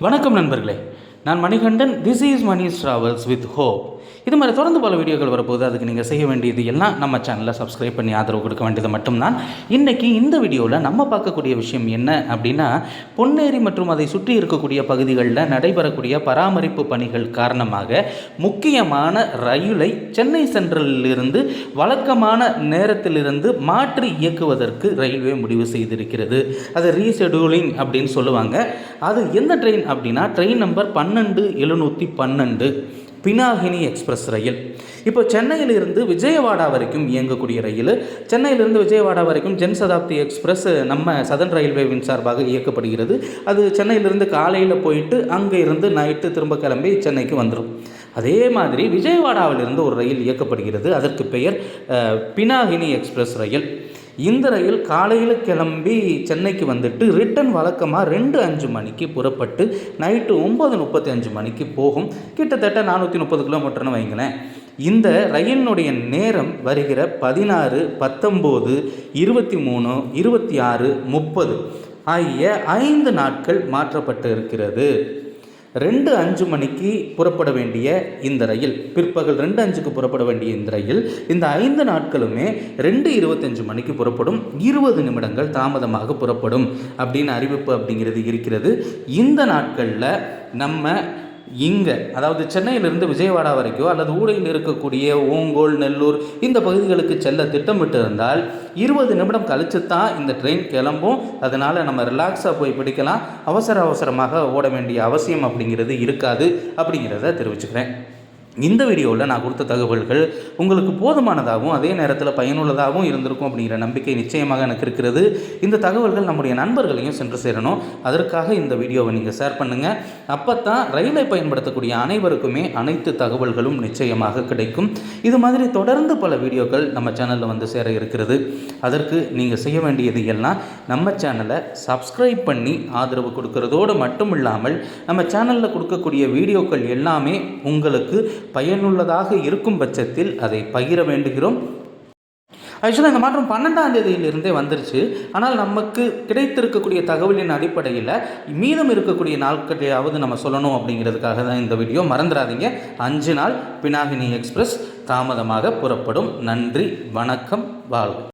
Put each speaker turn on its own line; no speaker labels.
வணக்கம் நண்பர்களே. நான் Manikandan this is Mani travels with hope இது மாதிரி தொடர்ந்து பல வீடியோக்கள் வரப்போகுது. அதுக்கு நீங்கள் செய்ய வேண்டியது எல்லாம் நம்ம சேனலை சப்ஸ்கிரைப் பண்ணி ஆதரவு கொடுக்க வேண்டியது மட்டும்தான். இன்றைக்கி இந்த வீடியோவில் நம்ம பார்க்கக்கூடிய விஷயம் என்ன அப்படின்னா பொன்னேரி மற்றும் அதை சுற்றி இருக்கக்கூடிய பகுதிகளில் நடைபெறக்கூடிய பராமரிப்பு பணிகள் காரணமாக முக்கியமான ரயிலை சென்னை சென்ட்ரலிலிருந்து வழக்கமான நேரத்திலிருந்து மாற்றி இயக்குவதற்கு ரயில்வே முடிவு செய்திருக்கிறது. அது ரீஷெடியூலிங் அப்படின்னு சொல்லுவாங்க. அது எந்த ட்ரெயின் அப்படின்னா ட்ரெயின் நம்பர் பன்னெண்டு பன்னெண்டு எழுநூற்றி பன்னெண்டு பினாகினி எக்ஸ்பிரஸ் ரயில். இப்போ சென்னையிலிருந்து விஜயவாடா வரைக்கும் இயங்கக்கூடிய ரயில். சென்னையிலிருந்து விஜயவாடா வரைக்கும் ஜன் சதாப்தி எக்ஸ்பிரஸ் நம்ம சதன் ரயில்வேவின் சார்பாக இயக்கப்படுகிறது. அது சென்னையிலிருந்து காலையில் போயிட்டு அங்கே இருந்து நைட்டு திரும்ப கிளம்பி சென்னைக்கு வந்துடும் அதே மாதிரி விஜயவாடாவிலிருந்து ஒரு ரயில் இயக்கப்படுகிறது. அதற்கு பெயர் பினாகினி எக்ஸ்பிரஸ் ரயில். இந்த ரயில் காலையில் கிளம்பி சென்னைக்கு வந்துட்டு ரிட்டன் வழக்கமாக ரெண்டு அஞ்சு மணிக்கு புறப்பட்டு நைட்டு ஒம்பது முப்பத்தி அஞ்சு மணிக்கு போகும். கிட்டத்தட்ட நானூற்றி முப்பது கிலோமீட்டர்னு வைங்களேன். இந்த ரயிலினுடைய நேரம் வருகிற பதினாறு பத்தொம்போது இருபத்தி மூணு இருபத்தி ஆறு முப்பது ஆகிய ஐந்து நாட்கள் மாற்றப்பட்டு இருக்கிறது ரெண்டு அஞ்சு மணிக்கு புறப்பட வேண்டிய இந்த ரயில். பிற்பகல் ரெண்டு அஞ்சுக்கு புறப்பட வேண்டிய இந்த ரயில் இந்த ஐந்து நாட்களுமே ரெண்டு இருபத்தஞ்சு மணிக்கு புறப்படும். இருபது நிமிடங்கள் தாமதமாக புறப்படும். அப்படின்னு அறிவிப்பு அப்படிங்கிறது இருக்கிறது. இந்த நாட்களில் நம்ம இங்கே அதாவது சென்னையிலிருந்து விஜயவாடா வரைக்கோ அல்லது ஊடையில் இருக்கக்கூடிய ஓங்கோல் நெல்லூர் இந்த பகுதிகளுக்கு செல்ல திட்டமிட்டு இருந்தால் இருபது நிமிடம் கழித்து தான் இந்த ட்ரெயின் கிளம்பும். அதனால் நம்ம ரிலாக்ஸாக போய் பிடிக்கலாம். அவசர அவசரமாக ஓட வேண்டிய அவசியம் அப்படிங்கிறது இருக்காது அப்படிங்கிறத தெரிவிச்சுக்கிறேன். இந்த வீடியோவில் நான் கொடுத்த தகவல்கள் உங்களுக்கு போதுமானதாகவும் அதே நேரத்தில் பயனுள்ளதாகவும் இருந்திருக்கும் அப்படிங்கிற நம்பிக்கை நிச்சயமாக எனக்கு இருக்கிறது. இந்த தகவல்கள் நம்முடைய நண்பர்களையும் சென்று சேரணும். அதற்காக இந்த வீடியோவை நீங்கள் ஷேர் பண்ணுங்கள் அப்போ தான் ரயிலை பயன்படுத்தக்கூடிய அனைவருக்குமே அனைத்து தகவல்களும் நிச்சயமாக கிடைக்கும். இது மாதிரி தொடர்ந்து பல வீடியோக்கள் நம்ம சேனலில் வந்து சேர இருக்கிறது. அதற்கு நீங்கள் செய்ய வேண்டியது எல்லாம் நம்ம சேனலை சப்ஸ்கிரைப் பண்ணி ஆதரவு கொடுக்கறதோடு மட்டும் இல்லாமல் நம்ம சேனலில் கொடுக்கக்கூடிய வீடியோக்கள் எல்லாமே உங்களுக்கு பயனுள்ளதாக இருக்கும் பட்சத்தில் அதை பகிர வேண்டுகிறோம். ஆக்சுவலாக இந்த மாற்றம் பன்னெண்டாம் தேதியிலிருந்தே வந்துருச்சு. ஆனால் நமக்கு கிடைத்திருக்கக்கூடிய தகவலின் அடிப்படையில் மீதம் இருக்கக்கூடிய நாட்களையாவது நம்ம சொல்லணும் அப்படிங்கிறதுக்காக தான் இந்த வீடியோ. மறந்துடாதீங்க. அஞ்சு நாள் பினாகினி எக்ஸ்பிரஸ் தாமதமாக புறப்படும். நன்றி வணக்கம் வாழ்வு